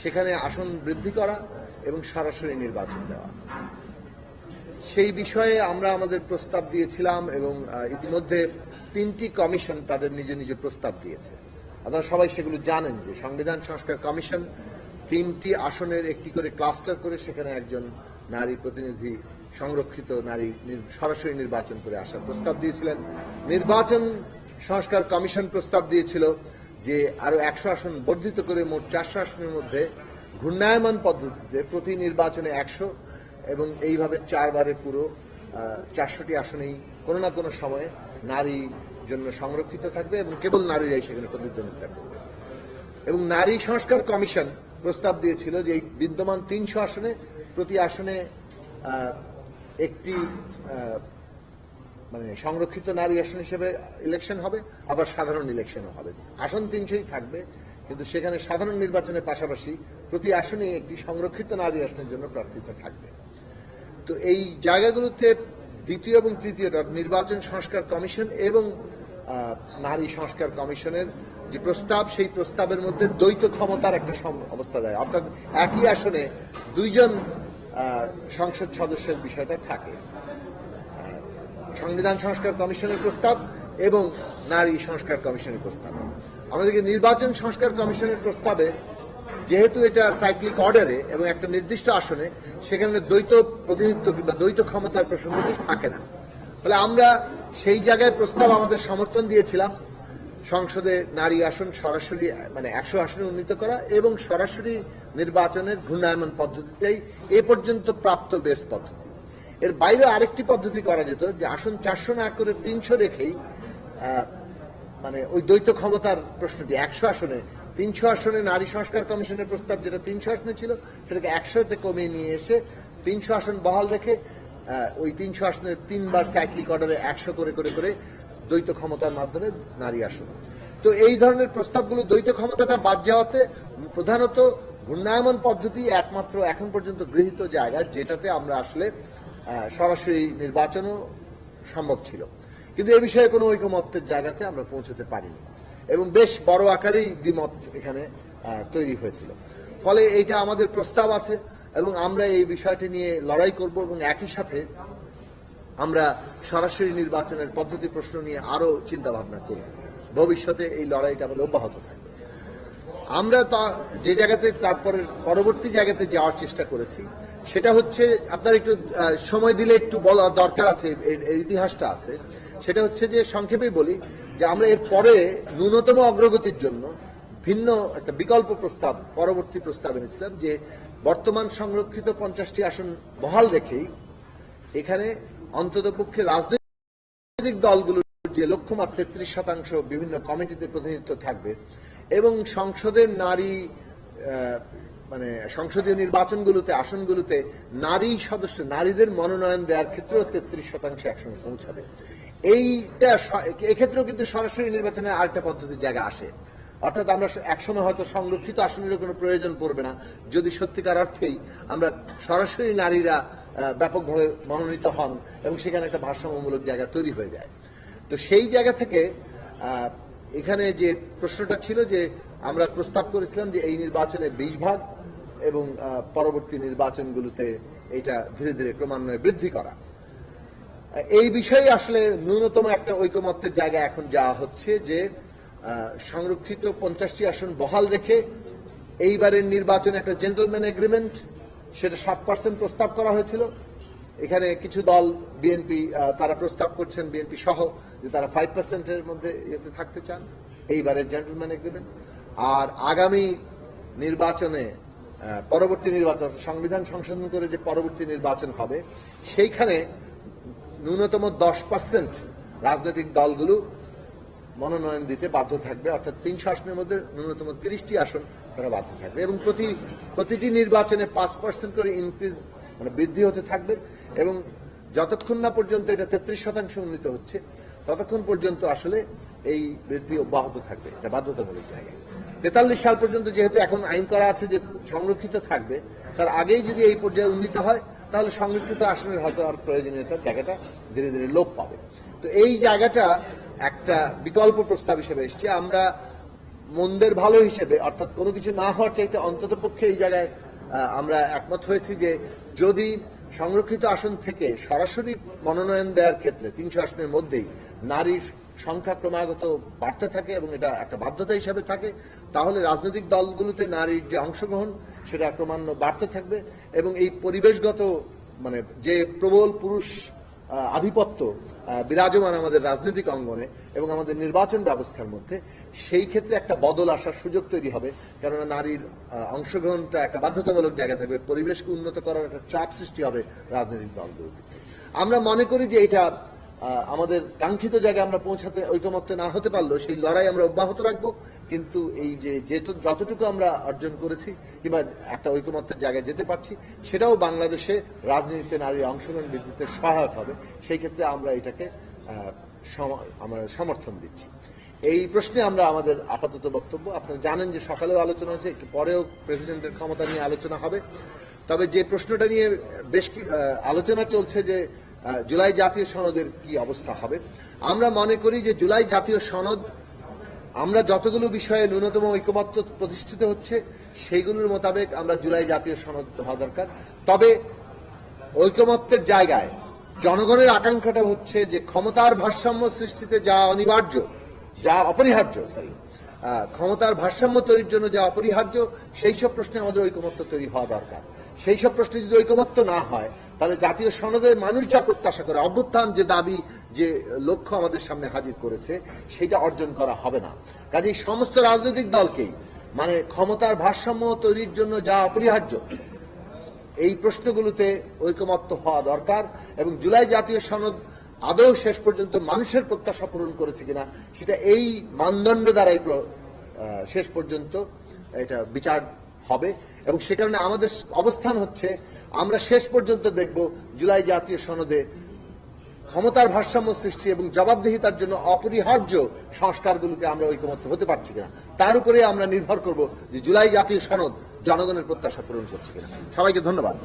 সেখানে আসন বৃদ্ধি করা এবং সরাসরি নির্বাচন দেওয়া। সেই বিষয়ে আমরা আমাদের প্রস্তাব দিয়েছিলাম এবং ইতিমধ্যে তিনটি কমিশন তাদের নিজ নিজ প্রস্তাব দিয়েছে। আপনারা সবাই সেগুলো জানেন যে সংবিধান সংস্কার কমিশন তিনটি আসনের একটি করে ক্লাস্টার করে সেখানে একজন নারী প্রতিনিধি, সংরক্ষিত নারী, সরাসরি নির্বাচন করে আসার প্রস্তাব দিয়েছিলেন। নির্বাচন সংস্কার কমিশন প্রস্তাব দিয়েছিল যে আরও একশো আসন বর্ধিত করে মোট চারশো আসনের মধ্যে ঘূর্ণায়মান পদ্ধতিতে প্রতি নির্বাচনে একশো এবং এইভাবে চারবারে পুরো চারশোটি আসনেই কোনো না কোনো সময়ে নারী জন্য সংরক্ষিত থাকবে এবং কেবল নারীরাই সেখানে প্রতিদ্বন্দ্বিতা করবে। এবং নারী সংস্কার কমিশন প্রস্তাব দিয়েছিল যে এই বিদ্যমান তিনশো আসনে প্রতি আসনে একটি মানে সংরক্ষিত নারী আসন হিসেবে ইলেকশন হবে, আবার সাধারণ ইলেকশনও হবে। আসন তিনশোই থাকবে, কিন্তু সেখানে সাধারণ নির্বাচনের পাশাপাশি প্রতি আসনে একটি সংরক্ষিত নারী আসনের জন্য প্রার্থিতা থাকবে। তো এই জায়গাগুলোতে দ্বিতীয় এবং তৃতীয় নির্বাচন সংস্কার কমিশন এবং নারী সংস্কার কমিশনের যে প্রস্তাব, সেই প্রস্তাবের মধ্যে দ্বৈত ক্ষমতার একটা অবস্থা দেয়। অর্থাৎ একই আসনে দুইজন সংসদ সদস্যের বিষয়টা থাকে। সংবিধান সংস্কার কমিশনের প্রস্তাব এবং নারী সংস্কার কমিশনের প্রস্তাব। আমাদেরকে নির্বাচন সংস্কার কমিশনের প্রস্তাবে যেহেতু এটা সাইক্লিক অর্ডারে এবং একটা নির্দিষ্ট আসনে, সেখানে দ্বৈত প্রতিনিধিত্ব কিংবা দ্বৈত ক্ষমতার প্রসঙ্গটি থাকে না। ফলে আমরা সেই জায়গায় প্রস্তাব আমাদের সমর্থন দিয়েছিলাম। সংসদে নারী আসন সরাসরি মানে একশো আসনে উন্নীত করা এবং সরাসরি নির্বাচনের ঘূর্ণায়মান পদ্ধতিতেই এ পর্যন্ত প্রাপ্ত বেস্ট পদ্ধতি। এর বাইরে আরেকটি পদ্ধতি করা যেত যে আসন চারশো না করে তিনশো রেখেই মানে ওই দ্বৈত ক্ষমতার প্রশ্নটি, একশো আসনে, তিনশো আসনে নারী সংস্কার কমিশনের প্রস্তাব যেটা তিনশো আসনে ছিল, সেটাকে একশোতে কমিয়ে নিয়ে এসে তিনশো আসন বহাল রেখে ওই তিনশো আসনে তিনবার সাইক্লিক অর্ডারে একশো করে করে করে দ্বৈত ক্ষমতার মাধ্যমে নারী আসন। তো এই ধরনের প্রস্তাবগুলো দ্বৈত ক্ষমতাটা বাদ যাওয়াতে প্রধানত ঘূর্ণায়মান পদ্ধতি একমাত্র এখন পর্যন্ত গৃহীত জায়গা যেটাতে আমরা আসলে সরাসরি নির্বাচনও সম্ভব ছিল। কিন্তু এ বিষয়ে কোনো ঐকমত্যের জায়গাতে আমরা পৌঁছতে পারিনি। এবং বেশ বড় আকারেই দ্বিমত এখানে তৈরি হয়েছিল। ফলে এইটা আমাদের প্রস্তাব আছে এবং আমরা এই বিষয়টি নিয়ে লড়াই করব এবং একই সাথে আমরা সরাসরি নির্বাচনের পদ্ধতি প্রশ্ন নিয়ে আরও চিন্তা ভাবনা করব। ভবিষ্যতে এই লড়াইটা আমাদের অব্যাহত থাকবে। আমরা তা, যে জায়গাতে তারপরে পরবর্তী জায়গাতে যাওয়ার চেষ্টা করেছি। সেটা হচ্ছে, আপনার একটু সময় দিলে একটু বলা দরকার আছে, এর ইতিহাসটা আছে। সেটা হচ্ছে যে, সংক্ষেপেই বলি যে, আমরা এর পরে ন্যূনতম অগ্রগতির জন্য ভিন্ন একটা বিকল্প প্রস্তাব, পরবর্তী প্রস্তাব এনেছিলাম যে, বর্তমান সংরক্ষিত পঞ্চাশটি আসন বহাল রেখেই এখানে অন্ততপক্ষে রাজনৈতিক দলগুলোর যে লক্ষ্যমাত্রা, তেত্রিশ শতাংশ বিভিন্ন কমিটিতে প্রতিনিধিত্ব থাকবে এবং সংসদের নারী মানে সংসদীয় নির্বাচনগুলোতে, আসনগুলোতে নারী সদস্য, নারীদের মনোনয়ন দেওয়ার ক্ষেত্রেও তেত্রিশ শতাংশ একসঙ্গে পৌঁছাবে। এইটা এক্ষেত্রেও কিন্তু সরাসরি নির্বাচনের আরেকটা পদ্ধতির জায়গা আসে। অর্থাৎ আমরা একসময় হয়তো সংরক্ষিত আসনেরও কোনো প্রয়োজন পড়বে না। যদি সত্যিকার অর্থেই আমরা সরাসরি নারীরা ব্যাপকভাবে মনোনীত হন এবং সেখানে একটা ভারসাম্যমূলক জায়গা তৈরি হয়ে যায়। তো সেই জায়গা থেকে এখানে যে প্রশ্নটা ছিল যে আমরা প্রস্তাব করেছিলাম যে এই নির্বাচনে বিশ ভাগ এবং পরবর্তী নির্বাচনগুলোতে এটা ধীরে ধীরে ক্রমান্বয়ে বৃদ্ধি করা। এই বিষয়ে আসলে ন্যূনতম একটা ঐকমত্যের জায়গা এখন যাওয়া হচ্ছে যে সংরক্ষিত পঞ্চাশটি আসন বহাল রেখে এইবারের নির্বাচনে একটা জেন্টলম্যান এগ্রিমেন্ট সেটা সাত পার্সেন্ট প্রস্তাব করা হয়েছিল। এখানে কিছু দল বিএনপি তারা প্রস্তাব করছেন বিএনপি সহ, যে তারা ফাইভ পার্সেন্টের মধ্যে ইয়েতে থাকতে চান। এইবারের জেন্টলম্যান এগ্রিমেন্ট আর আগামী নির্বাচনে পরবর্তী নির্বাচন, সংবিধান সংশোধন করে যে পরবর্তী নির্বাচন হবে, সেইখানে ন্যূনতম দশ পার্সেন্ট রাজনৈতিক দলগুলো মনোনয়ন দিতে বাধ্য থাকবে। অর্থাৎ তিনশো আসনের মধ্যে ন্যূনতম তিরিশটি আসন তারা বাধ্য থাকবে এবং প্রতি, প্রতিটি নির্বাচনে পাঁচ পার্সেন্ট করে ইনক্রিজ মানে বৃদ্ধি হতে থাকবে এবং যতক্ষণ না পর্যন্ত এটা তেত্রিশ শতাংশ উন্নীত হচ্ছে, ততক্ষণ পর্যন্ত আসলে এই বৃদ্ধি অব্যাহত থাকবে। এটা বাধ্যতামূলক জায়গায়। তেতাল্লিশ সাল পর্যন্ত যেহেতু এখন আইন করা আছে যে সংরক্ষিত থাকবে, তার আগেই যদি এই পর্যায়ে উন্নীত হয়, তাহলে সংরক্ষিত আসনের হয়তো আর প্রয়োজনীয়তার জায়গাটা ধীরে ধীরে লোপ পাবে। তো এই জায়গাটা একটা বিকল্প প্রস্তাব হিসেবে এসছে। আমরা মন্দের ভালো হিসেবে, অর্থাৎ কোনো কিছু না হওয়ার চাইতে অন্তত পক্ষে এই জায়গায় আমরা একমত হয়েছি যে যদি সংরক্ষিত আসন থেকে সরাসরি মনোনয়ন দেওয়ার ক্ষেত্রে, তিনশো আসনের মধ্যেই নারীর সংখ্যা ক্রমাগত বাড়তে থাকে এবং এটা একটা বাধ্যতা হিসাবে থাকে, তাহলে রাজনৈতিক দলগুলোতে নারীর যে অংশগ্রহণ, সেটা ক্রমান্বয়ে বাড়তে থাকবে এবং এই পরিবেশগত মানে যে প্রবল পুরুষ আধিপত্য বিরাজমান আমাদের রাজনৈতিক অঙ্গনে এবং আমাদের নির্বাচন ব্যবস্থার মধ্যে, সেই ক্ষেত্রে একটা বদল আসার সুযোগ তৈরি হবে। কেননা নারীর অংশগ্রহণটা একটা বাধ্যতামূলক জায়গা থাকবে, পরিবেশকে উন্নত করার একটা চাপ সৃষ্টি হবে রাজনৈতিক দলগুলোতে। আমরা মনে করি যে এটা আমাদের কাঙ্ক্ষিত জায়গায় আমরা পৌঁছাতে ঐকমত্য না হতে পারলেও সেই লড়াই আমরা অব্যাহত রাখব। কিন্তু এই যে যতটুকু আমরা অর্জন করেছি, কিংবা একটা ঐকমত্যের জায়গায় যেতে পারছি, সেটাও বাংলাদেশে রাজনীতিতে নারীর অংশগ্রহণ বৃদ্ধিতে সহায়ক হবে। সেই ক্ষেত্রে আমরা এটাকে আমরা সমর্থন দিচ্ছি। এই প্রশ্নে আমরা আমাদের আপাতত বক্তব্য। আপনারা জানেন যে সকালেও আলোচনা হয়েছে, একটু পরেও প্রেসিডেন্টের ক্ষমতা নিয়ে আলোচনা হবে। তবে যে প্রশ্নটা নিয়ে বেশ আলোচনা চলছে যে জুলাই জাতীয় সনদের কি অবস্থা হবে? আমরা মনে করি যে জুলাই জাতীয় সনদ, আমরা যতগুলো বিষয়ে ন্যূনতম ঐকমত্য প্রতিষ্ঠিত হচ্ছে, সেইগুলোর মোতাবেক আমরা জুলাই জাতীয় সনদ হওয়া দরকার। তবে ঐকমত্যের জায়গায় জনগণের আকাঙ্ক্ষাটা হচ্ছে যে ক্ষমতার ভারসাম্য সৃষ্টিতে যা অনিবার্য, যা অপরিহার্য ক্ষমতার ভারসাম্য তৈরির জন্য যা অপরিহার্য, সেই সব প্রশ্নে আমাদের ঐকমত্য তৈরি হওয়া দরকার। সেই সব প্রশ্নে যদি ঐকমত্য না হয়, তাহলে জাতীয় সনদের মানুষ যা প্রত্যাশা করে, অভ্যুত্থান যে দাবি, যে লক্ষ্য আমাদের সামনে হাজির করেছে, সেটা অর্জন করা হবে না। কাজেই সমস্ত রাজনৈতিক দলকেই মানে ক্ষমতার ভারসাম্য তৈরির জন্য যা অপরিহার্য, এই প্রশ্নগুলোতে ঐকমত্য হওয়া দরকার এবং জুলাই জাতীয় সনদ আদৌ শেষ পর্যন্ত মানুষের প্রত্যাশা পূরণ করেছে কিনা, সেটা এই মানদণ্ড দ্বারাই শেষ পর্যন্ত এটা বিচার হবে এবং সে কারণে আমাদের অবস্থান হচ্ছে, আমরা শেষ পর্যন্ত দেখব জুলাই জাতীয় সনদে ক্ষমতার ভারসাম্য সৃষ্টি এবং জবাবদেহিতার জন্য অপরিহার্য সংস্কারগুলোকে আমরা ঐকমত্য হতে পারছি কিনা। তার উপরে আমরা নির্ভর করব যে জুলাই জাতীয় সনদ জনগণের প্রত্যাশা পূরণ করছে কিনা। সবাইকে ধন্যবাদ।